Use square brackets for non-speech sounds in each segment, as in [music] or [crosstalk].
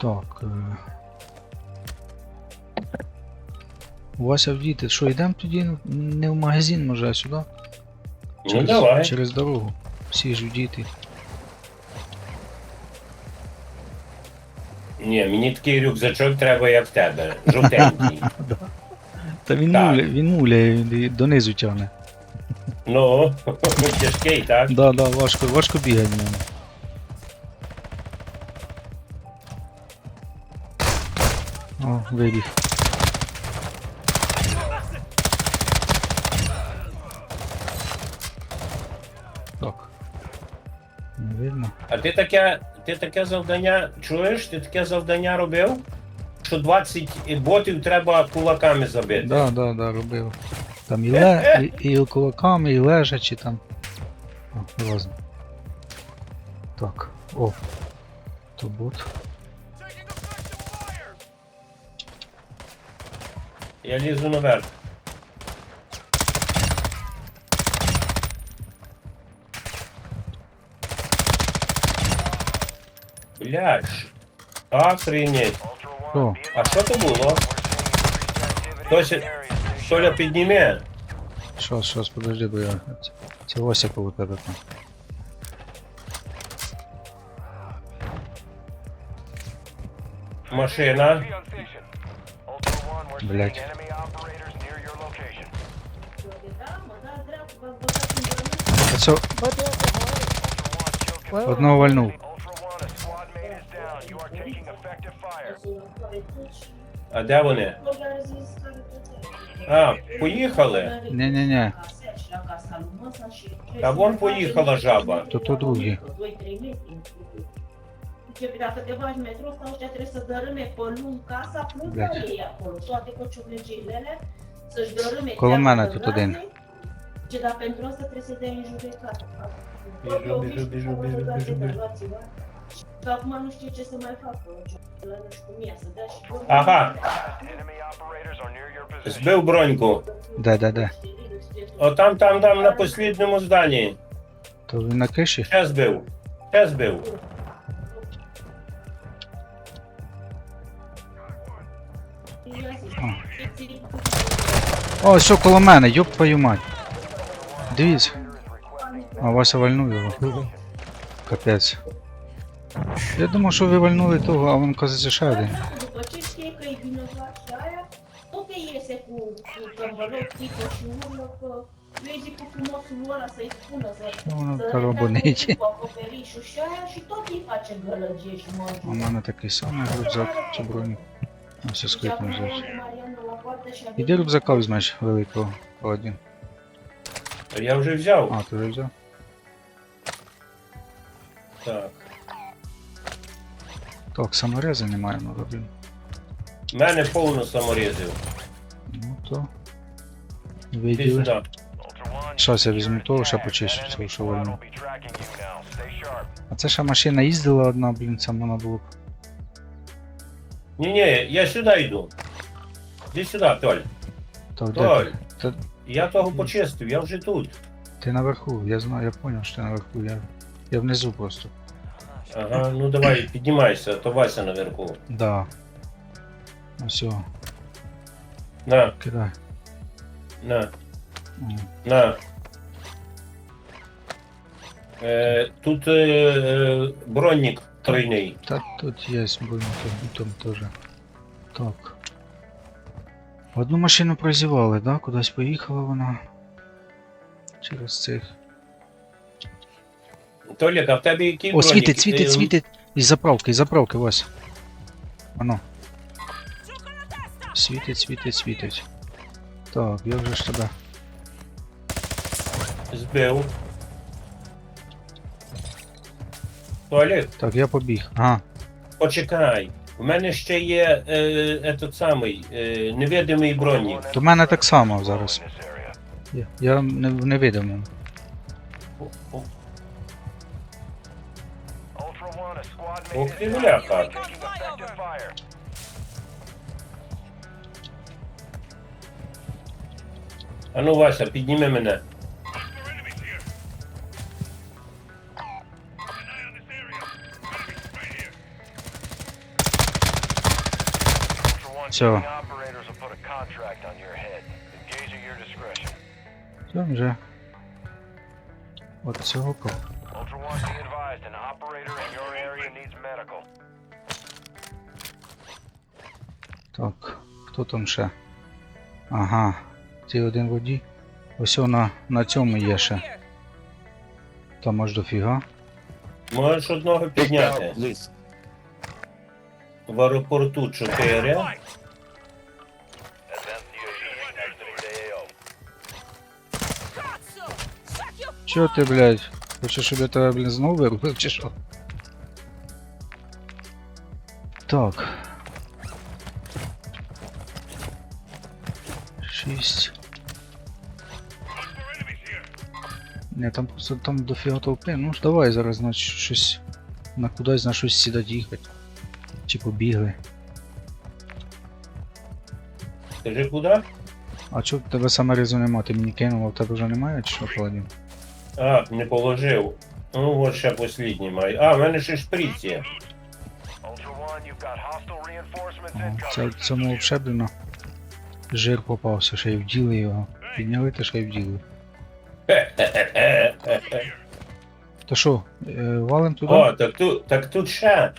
Так. Е... Вася вдіти, що йдемо тоді не в магазин, може, а сюди? Ну давай. через дорогу. Всі ж вдіти. Ні, мені такий рюкзачок треба, як в тебе. Жовтенький. [laughs] Та він Так. муляє, він муляє, донизу тягне. Ну, [laughs] тяжкий, так? Да, да, важко, важко бігати. О, вибіг. Так. Не видно. А ти таке, ти таке завдання, чуєш? Ти таке завдання робив? Що 20 ботів треба кулаками забити. Да, да, да, робив. Там і, ле, і, і кулаками, і лежачи там. О, разом. Так, о. То бот. Я лізу наверх. Блядь. Охренеть. О. А що то було? Хтось, Соля, подними. Сейчас, сейчас, подожди, бо я тілося у тебе. Машина. Блять. Це... Одного вальнув. А де вони? А, поїхали. Ні-ні-ні. Та вон поїхала жаба. То то другі. Ce, dacă te bagi metro, ăsta ăștia trebuie să dărâme pe lung casa, plus care ei acolo, toate cociulegelele, să-și dărâme Colomana teatrul de tot din. gaze. Ce, dar pentru asta trebuie să dai în judecată. Biju, biju, biju, biju, biju, biju. Enemy operators are near your position. Збив броньку. Де, де, де? О, там, там, там, на послідньому зданні. То він на криші? Ще збив. Ще збив. О, все коло мене, йоп твою мать. Дивіться. А Вася вальнув його. Капець. Я думав, що ви вальнули того, а він казається ще один. E Ну, să карабонить. У мене такий самий рюкзак чи броню. Ось я скрипну взяти. Іди рюкзака візьмеш великого один. Я вже взяв. А, ти вже взяв? Так. Так, саморези немає, ну робимо. В мене повно саморізів. Ну то. Виділи. Щас я візьму того, ще почищу, цього, sharp. А це ще машина їздила одна, блін, це вона було б. Ні, ні, я сюди йду. Іди сюди, Толь. Так, де Толь. ти? Та Я того почистив, я вже тут. ти наверху, я знаю, я поняв, що ти наверху, я, я внизу просто. Ага, ну давай, піднімайся, а то Вася наверху. Да. Ну все, На, кидай. на, М. на. Е, тут е, е, бронник тройний. Та тут є броньки, там теж. Так. Одну машину прозівали, да? Кудись поїхала вона. Через цих. Толік, а в тебе який О, світить, світить, Е, світить. Із заправки, із заправки, Вась. Воно. Світить, світить, світить. Так, я вже ж тебе. Збив. Толік, Так, я побіг. Ага. почекай. У мене ще є е, этот самий е, невидимий бронник. То в мене так само зараз. Я, я не. О, Ух ты, бля, как. А ну, Вася, підніми мене. Все. Все вже. От цього кого. Ultra One, be advised, an operator in your Так, хто там ще? Ага, цей один водій. Ось на, на цьому є ще. Там аж дофіга. Можеш одного підняти. В аеропорту 4. Advanced UAV exiting. Чо ти, блядь? Хочеш, щоб я тебе, блін, знову вирубив, чи що? Так. Шість. Не, там просто там дофіга толпи. Ну ж давай зараз, значить, щось на кудись на щось сідать їхати. Чи побігли. Скажи куди? А чого в тебе саме різу нема? Ти мені кинув, а в тебе вже немає чи що паладін? А, не положив. Ну, от ще послідній маю. А, в мене ще шприц Це, цьому взагалі, жир попався, ще й вділи його. Підняли та ще й вділи. То що, е, валим туди? О, так тут, так тут ще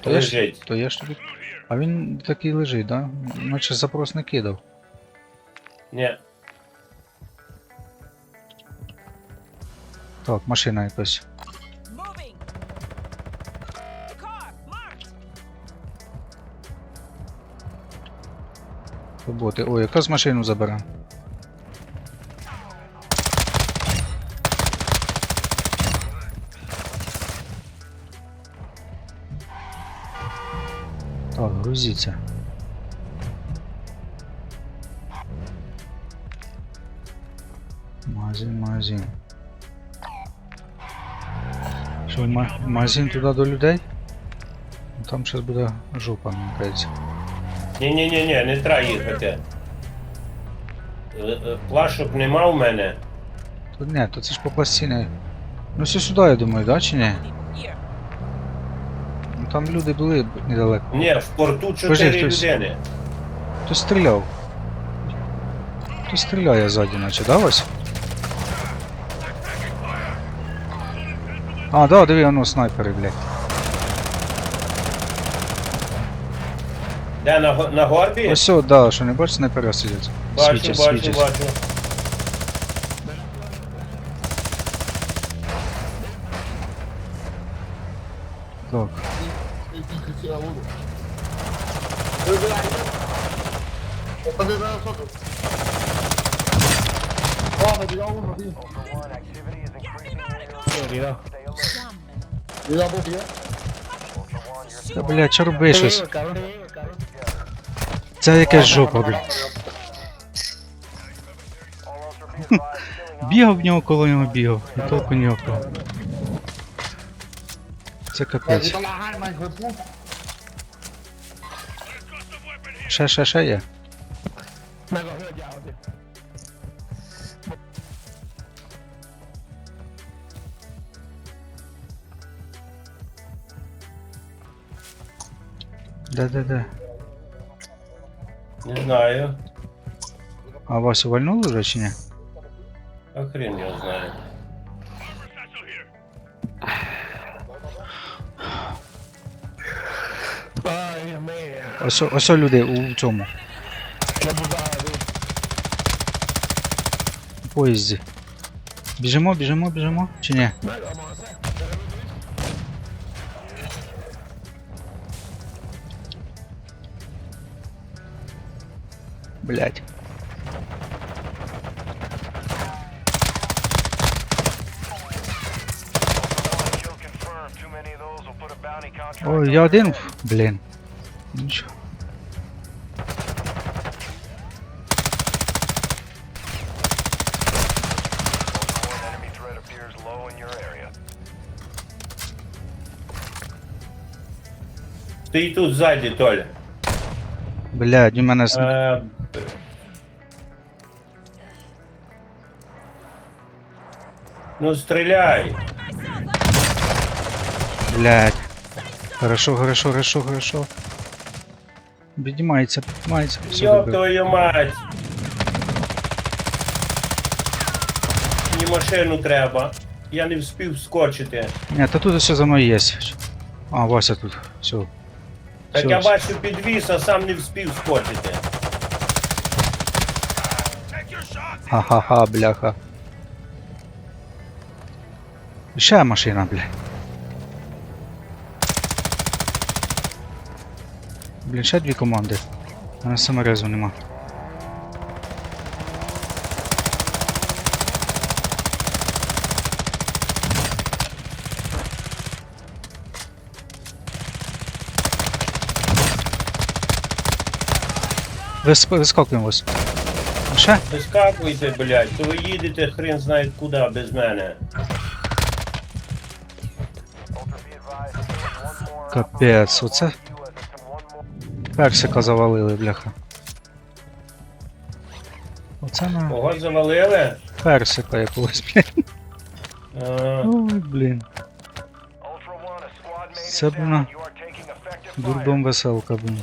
то, я лежить. то я ж тобі. А він такий лежить, да? Наче запрос не кидав. Ні. Так, машина якась. Роботи. Ой, якраз машину забере. Так, грузіться. Магазин, магазин. Що, ма- магазин туди до людей? Там зараз буде жопа, мені кажеться. Ні-ні-ні, не треба їхати. Е, е, Плашок нема в мене. Тут ні, то це ж по пластині. Ну все сюди, я думаю, да, чи ні? Ну там люди були недалеко. Ні, в порту чотири хтось- людини. Хто стріляв? Хто стріляє ззаді, наче, да, ось? А, да, диви, воно снайпери, блядь. Де на, го- на горбі? Ось о, да, що не бачиш, снайпери сидять. бачу, світять, бачу, світять. бачу. Так. Ultra One, activity is increasing in your area. Це якась жопа, блядь. [laughs] Бігав в нього коло нього бігав. І толку ніякого. Це капець. Ще, ще, ще є. Де, де, де? Не знаю. А вас увольнули вже чи ні? А хрен його знає. Ось, ось люди у цьому. У поїзді. Біжимо, біжимо, біжимо, чи ні? Enemy threat appears low in your area. Ти тут ззаді, Толя. Блядь, у мене з... Е, Ну стріляй. Блядь. Хорошо, хорошо, хорошо, хорошо. Піднімається, піднімається. Все добре. твою мать. Мені машину треба. Я не встиг вскочити. Ні, та тут все за мною є. А, Вася тут. Все. Так я бачу підвіз, а сам не встиг вскочити. Ха-ха-ха, бляха. Ще машина, бля. Блін, ще дві команди. У мене саморезу нема. Висп... Вас. А? Вискакуйте, блядь, то ви їдете хрен знає куди без мене. Капець, оце персика завалили, бляха. Оце на Кого завалили? персика якогось, блін. А, Ой, блін. Це б на дурдом веселка, блін.